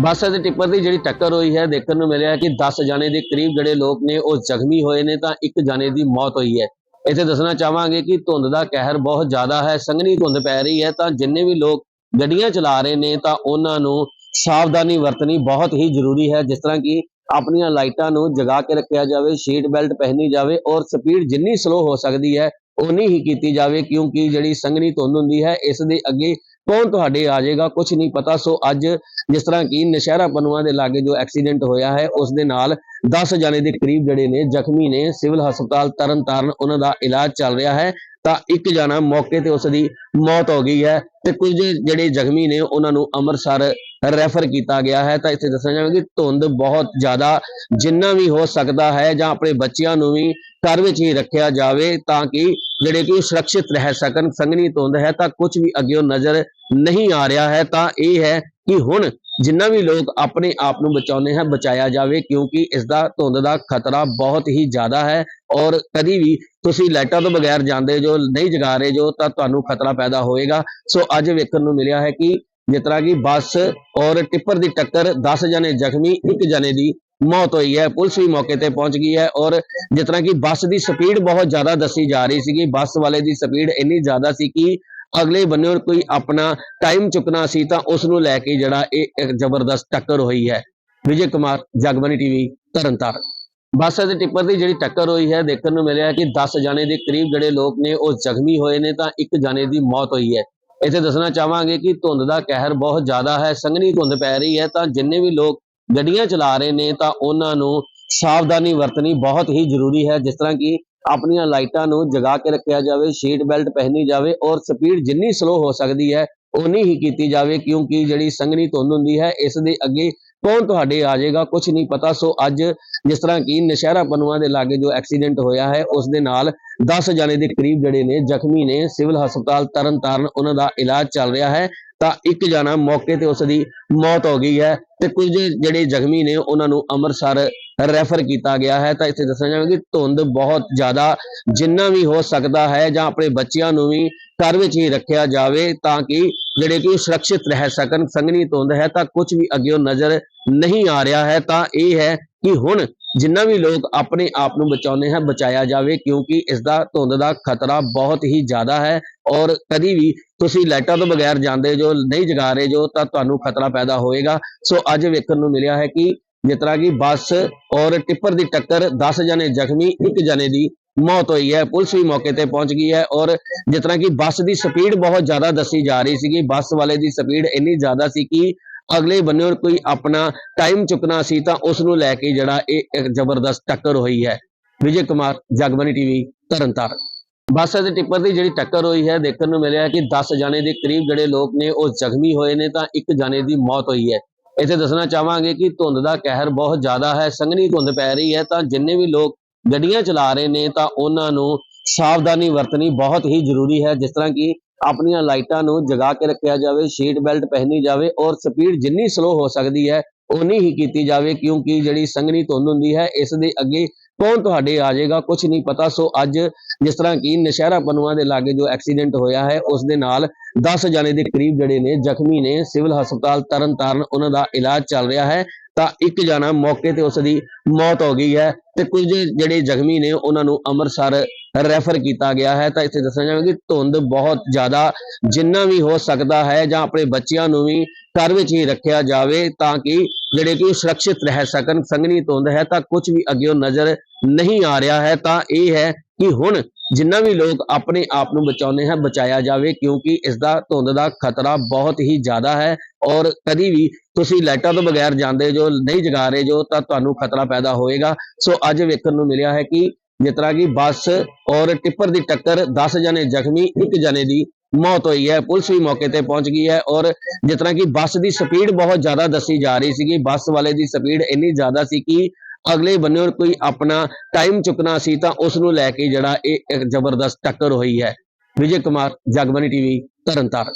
ਬੱਸ ਅਤੇ ਟਿੱਪਰ ਦੀ ਜਿਹੜੀ ਟੱਕਰ ਹੋਈ ਹੈ, ਦੇਖਣ ਨੂੰ ਮਿਲਿਆ ਕਿ 10 ਜਣੇ ਦੇ ਕਰੀਬ ਜਿਹੜੇ ਲੋਕ ਨੇ, ਉਹ ਜ਼ਖਮੀ ਹੋਏ ਨੇ, ਤਾਂ ਇੱਕ ਜਾਣੇ ਦੀ ਮੌਤ ਹੋਈ ਹੈ। ਇੱਥੇ ਦੱਸਣਾ ਚਾਹਾਂਗੇ ਕਿ ਧੁੰਦ ਦਾ ਕਹਿਰ ਬਹੁਤ ਜ਼ਿਆਦਾ ਹੈ, ਸੰਘਣੀ ਧੁੰਦ ਪੈ ਰਹੀ ਹੈ, ਤਾਂ ਜਿੰਨੇ ਵੀ ਲੋਕ ਗੱਡੀਆਂ ਚਲਾ ਰਹੇ ਨੇ, ਤਾਂ ਉਹਨਾਂ ਨੂੰ ਸਾਵਧਾਨੀ ਵਰਤਣੀ ਬਹੁਤ ਹੀ ਜ਼ਰੂਰੀ ਹੈ, ਜਿਸ ਤਰ੍ਹਾਂ ਕਿ ਆਪਣੀਆਂ ਲਾਈਟਾਂ ਨੂੰ ਜਗਾ ਕੇ ਰੱਖਿਆ ਜਾਵੇ, ਸੀਟ ਬੈਲਟ ਪਹਿਨੀ ਜਾਵੇ ਔਰ ਸਪੀਡ ਜਿੰਨੀ ਸਲੋ ਹੋ ਸਕਦੀ ਹੈ ਉਨੀ ਹੀ ਕੀਤੀ ਜਾਵੇ, ਕਿਉਂਕਿ ਜਿਹੜੀ ਸੰਘਣੀ ਧੁੰਦ ਹੁੰਦੀ ਹੈ, ਇਸ ਦੇ ਅੱਗੇ ਕੌਣ ਤੁਹਾਡੇ ਆ ਜਾਏਗਾ ਕੁਝ ਨਹੀਂ ਪਤਾ। ਸੋ ਅੱਜ ਜਿਸ ਤਰ੍ਹਾਂ ਕਿ ਨਸ਼ਹਿਰਾ ਪਨੂਆ ਦੇ ਲਾਗੇ ਜੋ ਐਕਸੀਡੈਂਟ ਹੋਇਆ ਹੈ, ਉਸ ਦੇ ਨਾਲ 10 ਜਣੇ ਦੇ ਕਰੀਬ ਜਿਹੜੇ ਨੇ, ਜ਼ਖਮੀ ਨੇ, ਸਿਵਲ ਹਸਪਤਾਲ ਤਰਨਤਾਰਨ ਉਹਨਾਂ ਦਾ ਇਲਾਜ ਚੱਲ ਰਿਹਾ ਹੈ। ਤਾਂ ਇੱਕ ਜਣਾ ਮੌਕੇ ਤੇ ਉਸ ਦੀ ਮੌਤ ਹੋ ਗਈ ਹੈ ਤੇ ਕੁਝ ਜਿਹੜੇ ਜ਼ਖਮੀ ਨੇ, ਉਹਨਾਂ ਨੂੰ ਅੰਮ੍ਰਿਤਸਰ ਰੈਫਰ ਕੀਤਾ ਗਿਆ ਹੈ। ਤਾਂ ਇੱਥੇ ਦੱਸਿਆ ਜਾਵੇ ਕਿ ਧੁੰਦ ਬਹੁਤ ਜ਼ਿਆਦਾ, ਜਿੰਨਾ ਵੀ ਹੋ ਸਕਦਾ ਹੈ ਜਾਂ ਆਪਣੇ ਬੱਚਿਆਂ ਨੂੰ ਵੀ ਘਰ ਵਿੱਚ ਹੀ ਰੱਖਿਆ ਜਾਵੇ ਤਾਂ ਕਿ ਜਿਹੜੇ ਕਿ ਸੁਰੱਖਿਅਤ ਰਹਿ ਸਕਣ, ਸੰਘਣੀ ਧੁੰਦ ਹੈ ਤਾਂ ਕੁਝ ਵੀ ਅੱਗੇ ਨਜ਼ਰ ਨਹੀਂ ਆ ਰਿਹਾ ਹੈ ਤਾਂ ਇਹ ਹੈ ਕਿ ਹੁਣ ਜਿੰਨਾ ਵੀ ਲੋਕ ਆਪਣੇ ਆਪ ਨੂੰ ਬਚਾਉਂਦੇ ਹਨ, ਬਚਾਇਆ ਜਾਵੇ ਕਿਉਂਕਿ ਇਸ ਦਾ ਧੁੰਦ ਦਾ ਖਤਰਾ ਬਹੁਤ ਹੀ ਜ਼ਿਆਦਾ ਹੈ ਔਰ ਕਦੀ ਵੀ ਤੁਸੀਂ ਲਾਈਟਾਂ ਤੋਂ ਬਗੈਰ ਜਾਂਦੇ ਜੋ, ਨਹੀਂ ਜਗਾ ਰਹੇ ਜੋ ਤਾਂ ਤੁਹਾਨੂੰ ਖਤਰਾ ਪੈਦਾ ਹੋਏਗਾ। ਸੋ ਅੱਜ ਵੇਖਣ ਨੂੰ ਮਿਲਿਆ ਹੈ ਕਿ ਜਿਸ ਤਰ੍ਹਾਂ ਕਿ ਬੱਸ ਔਰ ਟਿੱਪਰ ਦੀ ਟੱਕਰ 10 ਜਣੇ ਜ਼ਖਮੀ, ਇੱਕ ਜਣੇ ਦੀ ਮੌਤ ਹੋਈ ਹੈ, ਪੁਲਿਸ ਵੀ ਮੌਕੇ ਤੇ ਪਹੁੰਚ ਗਈ ਹੈ ਔਰ ਜਿਸ ਤਰ੍ਹਾਂ ਕਿ ਬੱਸ ਦੀ ਸਪੀਡ ਬਹੁਤ ਜ਼ਿਆਦਾ ਦੱਸੀ ਜਾ ਰਹੀ ਸੀਗੀ, ਬੱਸ ਵਾਲੇ ਦੀ ਸਪੀਡ ਇੰਨੀ ਜ਼ਿਆਦਾ ਸੀ ਕਿ ਅਗਲੇ ਬੰਨੇ ਕੋਈ ਆਪਣਾ ਟਾਈਮ ਚੁੱਕਣਾ ਸੀ ਤਾਂ ਉਸ ਨੂੰ ਲੈ ਕੇ ਜਿਹੜਾ ਇਹ ਜ਼ਬਰਦਸਤ ਟੱਕਰ ਹੋਈ ਹੈ। ਵਿਜੇ ਕੁਮਾਰ ਜਗਬਾਨੀ ਟੀਵੀ, ਤਰਨਤਾਰਨ। ਬੱਸ ਅਤੇ ਟਿੱਪਰ ਦੀ ਜਿਹੜੀ ਟੱਕਰ ਹੋਈ ਹੈ, ਦੇਖਣ ਨੂੰ ਮਿਲਿਆ ਕਿ 10 ਜਣੇ ਦੇ ਕਰੀਬ ਜਿਹੜੇ ਲੋਕ ਨੇ ਉਹ ਜ਼ਖਮੀ ਹੋਏ ਨੇ ਤਾਂ ਇੱਕ ਜਾਣੇ ਦੀ ਮੌਤ ਹੋਈ ਹੈ। ਇੱਥੇ ਦੱਸਣਾ ਚਾਹਾਂਗੇ ਕਿ ਧੁੰਦ ਦਾ ਕਹਿਰ ਬਹੁਤ ਜ਼ਿਆਦਾ ਹੈ, ਸੰਘਣੀ ਧੁੰਦ ਪੈ ਰਹੀ ਹੈ ਤਾਂ ਜਿੰਨੇ ਵੀ ਲੋਕ ਗੱਡੀਆਂ ਚਲਾ ਰਹੇ ਨੇ ਤਾਂ ਉਹਨਾਂ ਨੂੰ ਸਾਵਧਾਨੀ ਵਰਤਣੀ ਬਹੁਤ ਹੀ ਜ਼ਰੂਰੀ ਹੈ। ਜਿਸ ਤਰ੍ਹਾਂ ਕਿ ਆਪਣੀਆਂ ਲਾਈਟਾਂ ਨੂੰ ਜਗਾ ਕੇ ਰੱਖਿਆ ਜਾਵੇ, ਸੀਟ ਬੈਲਟ ਪਹਿਨੀ ਜਾਵੇ ਔਰ ਸਪੀਡ ਜਿੰਨੀ ਸਲੋ ਹੋ ਸਕਦੀ ਹੈ ਉਨੀ ਹੀ ਕੀਤੀ ਜਾਵੇ ਕਿਉਂਕਿ ਜਿਹੜੀ ਸੰਘਣੀ ਧੁੰਦ ਹੁੰਦੀ ਹੈ, ਇਸ ਦੇ ਅੱਗੇ ਕੌਣ ਤੁਹਾਡੇ ਆ ਜਾਏਗਾ ਕੁਝ ਨਹੀਂ ਪਤਾ। ਸੋ ਅੱਜ ਜਿਸ ਤਰ੍ਹਾਂ ਕਿ ਨਸ਼ਹਿਰਾ ਪਨੂਆ ਦੇ ਲਾਗੇ ਜੋ ਐਕਸੀਡੈਂਟ ਹੋਇਆ ਹੈ, ਉਸ ਦੇ ਨਾਲ 10 ਜਣੇ ਦੇ ਕਰੀਬ ਜਿਹੜੇ ਨੇ, ਜ਼ਖਮੀ ਨੇ। ਸਿਵਲ ਹਸਪਤਾਲ ਤਰਨਤਾਰਨ ਉਹਨਾਂ ਦਾ ਇਲਾਜ ਚੱਲ ਰਿਹਾ ਹੈ। ਤਾਂ ਇੱਕ ਜਣਾ ਮੌਕੇ ਤੇ ਉਸ ਦੀ ਮੌਤ ਹੋ ਗਈ ਹੈ ਤੇ ਕੁਝ ਜਿਹੜੇ ਜ਼ਖਮੀ ਨੇ ਉਹਨਾਂ ਨੂੰ ਅੰਮ੍ਰਿਤਸਰ ਰੈਫਰ ਕੀਤਾ ਗਿਆ ਹੈ। ਤਾਂ ਇੱਥੇ ਦੱਸਿਆ ਜਾਵੇ ਕਿ ਧੁੰਦ ਬਹੁਤ ਜ਼ਿਆਦਾ ਜਿੰਨਾ ਵੀ ਹੋ ਸਕਦਾ ਹੈ ਜਾਂ ਆਪਣੇ ਬੱਚਿਆਂ ਨੂੰ ਵੀ ਘਰ ਵਿੱਚ ਹੀ ਰੱਖਿਆ ਜਾਵੇ ਤਾਂ ਕਿ ਜਿਹੜੇ ਕਿ ਉਹ ਸੁਰੱਖਿਅਤ ਰਹਿ ਸਕਣ। ਸੰਘਣੀ ਧੁੰਦ ਹੈ ਤਾਂ ਕੁਝ ਵੀ ਅੱਗੇ ਨਜ਼ਰ ਨਹੀਂ ਆ ਰਿਹਾ ਹੈ। ਤਾਂ ਇਹ ਹੈ ਕਿ ਹੁਣ ਜਿੰਨਾ ਵੀ ਲੋਕ ਆਪਣੇ ਆਪ ਨੂੰ ਬਚਾਉਂਦੇ ਹਨ, ਬਚਾਇਆ ਜਾਵੇ, ਕਿਉਂਕਿ ਇਸ ਦਾ ਧੁੰਦ ਦਾ ਖਤਰਾ ਬਹੁਤ ਹੀ ਜ਼ਿਆਦਾ ਹੈ ਔਰ ਕਦੀ ਵੀ ਤੁਸੀਂ ਲਾਈਟਾਂ ਤੋਂ ਬਗੈਰ ਜਾਂਦੇ ਜੋ, ਨਹੀਂ ਜਗਾ ਰਹੇ ਜੋ, ਤਾਂ ਤੁਹਾਨੂੰ ਖਤਰਾ ਪੈਦਾ ਹੋਏਗਾ। ਸੋ ਅੱਜ ਵੇਖਣ ਨੂੰ ਮਿਲਿਆ ਹੈ ਕਿ ਜਿਸ ਤਰ੍ਹਾਂ ਕਿ ਬੱਸ ਔਰ ਟਿੱਪਰ ਦੀ ਟੱਕਰ 10 ਜਣੇ ਜ਼ਖਮੀ, ਇੱਕ ਜਣੇ ਦੀ ਮੌਤ ਹੋਈ ਹੈ। ਪੁਲਿਸ ਵੀ ਮੌਕੇ ਤੇ ਪਹੁੰਚ ਗਈ ਹੈ ਔਰ ਜਿਸ ਤਰ੍ਹਾਂ ਕਿ ਬੱਸ ਦੀ ਸਪੀਡ ਬਹੁਤ ਜ਼ਿਆਦਾ ਦੱਸੀ ਜਾ ਰਹੀ ਸੀਗੀ। ਬੱਸ ਵਾਲੇ ਦੀ ਸਪੀਡ ਇੰਨੀ ਜ਼ਿਆਦਾ ਸੀ ਕਿ ਅਗਲੇ ਬੰਨੇ ਕੋਈ ਆਪਣਾ ਟਾਈਮ ਚੁੱਕਣਾ ਸੀ ਤਾਂ ਉਸ ਨੂੰ ਲੈ ਕੇ ਜਿਹੜਾ ਇਹ ਇੱਕ ਜ਼ਬਰਦਸਤ ਟੱਕਰ ਹੋਈ ਹੈ। ਵਿਜੇ ਕੁਮਾਰ ਜਗਬਾਨੀ ਟੀਵੀ, ਤਰਨਤਾਰਨ। ਬੱਸ ਅਤੇ ਟਿੱਪਰ ਦੀ ਜਿਹੜੀ ਟੱਕਰ ਹੋਈ ਹੈ, ਦੇਖਣ ਨੂੰ ਮਿਲਿਆ ਕਿ 10 ਜਾਣੇ ਦੇ ਕਰੀਬ ਜਿਹੜੇ ਲੋਕ ਨੇ, ਉਹ ਜ਼ਖਮੀ ਹੋਏ ਨੇ ਤਾਂ ਇੱਕ ਜਾਣੇ ਦੀ ਮੌਤ ਹੋਈ ਹੈ। ਇੱਥੇ ਦੱਸਣਾ ਚਾਹਾਂਗੇ ਕਿ ਧੁੰਦ ਦਾ ਕਹਿਰ ਬਹੁਤ ਜ਼ਿਆਦਾ ਹੈ, ਸੰਘਣੀ ਧੁੰਦ ਪੈ ਰਹੀ ਹੈ ਤਾਂ ਜਿੰਨੇ ਵੀ ਲੋਕ ਗੱਡੀਆਂ ਚਲਾ ਰਹੇ ਨੇ ਤਾਂ ਉਹਨਾਂ ਨੂੰ ਸਾਵਧਾਨੀ ਵਰਤਣੀ ਬਹੁਤ ਹੀ ਜ਼ਰੂਰੀ ਹੈ, ਜਿਸ ਤਰ੍ਹਾਂ ਕਿ ਆਪਣੀਆਂ ਲਾਈਟਾਂ ਨੂੰ ਜਗਾ ਕੇ ਰੱਖਿਆ ਜਾਵੇ ਸੀਟ ਬੈਲਟ ਪਹਿਨੀ ਜਾਵੇ ਔਰ ਸਪੀਡ ਜਿੰਨੀ ਸਲੋ ਹੋ ਸਕਦੀ ਹੈ ਉਨੀ ਹੀ ਕੀਤੀ ਜਾਵੇ ਕਿਉਂਕਿ ਜਿਹੜੀ ਸੰਘਣੀ ਧੁੰਦ ਹੁੰਦੀ ਹੈ, ਇਸ ਦੇ ਅੱਗੇ ਕੌਣ ਤੁਹਾਡੇ ਆ ਜਾਏਗਾ ਕੁਝ ਨਹੀਂ ਪਤਾ। ਸੋ ਅੱਜ ਜਿਸ ਤਰ੍ਹਾਂ ਕਿ ਨਸ਼ਹਿਰਾ ਪਨੂਆ ਦੇ ਲਾਗੇ ਜੋ ਐਕਸੀਡੈਂਟ ਹੋਇਆ ਹੈ, ਉਸ ਦੇ ਨਾਲ 10 ਜਣੇ ਦੇ ਕਰੀਬ ਜਿਹੜੇ ਨੇ, ਜ਼ਖਮੀ ਨੇ, ਸਿਵਲ ਹਸਪਤਾਲ ਤਰਨਤਾਰਨ ਉਹਨਾਂ ਦਾ ਇਲਾਜ ਚੱਲ ਰਿਹਾ ਹੈ। ਤਾਂ ਇੱਕ ਜਣਾ ਮੌਕੇ ਤੇ ਉਸ ਦੀ ਮੌਤ ਹੋ ਗਈ ਹੈ ਤੇ ਕੁਝ ਜਿਹੜੇ ਜ਼ਖਮੀ ਨੇ ਉਹਨਾਂ ਨੂੰ ਅੰਮ੍ਰਿਤਸਰ ਰੈਫਰ ਕੀਤਾ ਗਿਆ ਹੈ ਤਾਂ ਇੱਥੇ ਦੱਸਿਆ ਜਾਵੇ ਕਿ ਧੁੰਦ ਬਹੁਤ ਜ਼ਿਆਦਾ ਜਿੰਨਾ ਵੀ ਹੋ ਸਕਦਾ ਹੈ ਜਾਂ ਆਪਣੇ ਬੱਚਿਆਂ ਨੂੰ ਵੀ ਘਰ ਵਿੱਚ ਹੀ ਰੱਖਿਆ ਜਾਵੇ ਤਾਂ ਕਿ ਜਿਹੜੇ ਕਿ ਉਹ ਸੁਰੱਖਿਅਤ ਰਹਿ ਸਕਣ, ਸੰਘਣੀ ਧੁੰਦ ਹੈ ਤਾਂ ਕੁਝ ਵੀ ਅੱਗੇ ਨਜ਼ਰ ਨਹੀਂ ਆ ਰਿਹਾ ਹੈ ਤਾਂ ਇਹ ਹੈ ਕਿ ਹੁਣ ਜਿੰਨਾ ਵੀ ਲੋਕ ਆਪਣੇ ਆਪ ਨੂੰ ਬਚਾਉਂਦੇ ਹਨ, ਬਚਾਇਆ ਜਾਵੇ, ਕਿਉਂਕਿ ਇਸ ਦਾ ਧੁੰਦ ਦਾ ਖਤਰਾ ਬਹੁਤ ਹੀ ਜ਼ਿਆਦਾ ਹੈ ਔਰ ਕਦੀ ਵੀ ਤੁਸੀਂ ਲਾਈਟਾਂ ਤੋਂ ਬਗੈਰ ਜਾਂਦੇ ਜੋ, ਨਹੀਂ ਜਗਾ ਰਹੇ ਜੋ, ਤਾਂ ਤੁਹਾਨੂੰ ਖਤਰਾ ਪੈਦਾ ਹੋਏਗਾ। ਸੋ ਅੱਜ ਵੇਖਣ ਨੂੰ ਮਿਲਿਆ ਹੈ ਕਿ ਜਿਸ ਤਰ੍ਹਾਂ ਕਿ ਬੱਸ ਔਰ ਟਿੱਪਰ ਦੀ ਟੱਕਰ 10 ਜਣੇ ਜ਼ਖਮੀ, ਇੱਕ ਜਣੇ ਦੀ ਮੌਤ ਹੋਈ ਹੈ। ਪੁਲਿਸ ਵੀ ਮੌਕੇ ਤੇ ਪਹੁੰਚ ਗਈ ਹੈ ਔਰ ਜਿਸ ਤਰ੍ਹਾਂ ਕਿ ਬੱਸ ਦੀ ਸਪੀਡ ਬਹੁਤ ਜ਼ਿਆਦਾ ਦੱਸੀ ਜਾ ਰਹੀ ਸੀਗੀ। ਬੱਸ ਵਾਲੇ ਦੀ ਸਪੀਡ ਇੰਨੀ ਜ਼ਿਆਦਾ ਸੀ ਕਿ ਅਗਲੇ ਬੰਨੇ ਕੋਈ ਆਪਣਾ ਟਾਈਮ ਚੁੱਕਣਾ ਸੀ ਤਾਂ ਉਸ ਨੂੰ ਲੈ ਕੇ ਜਿਹੜਾ ਇਹ ਜ਼ਬਰਦਸਤ ਟੱਕਰ ਹੋਈ ਹੈ। ਵਿਜੇ ਕੁਮਾਰ ਜਗਬਾਨੀ ਟੀਵੀ, ਤਰਨਤਾਰਨ।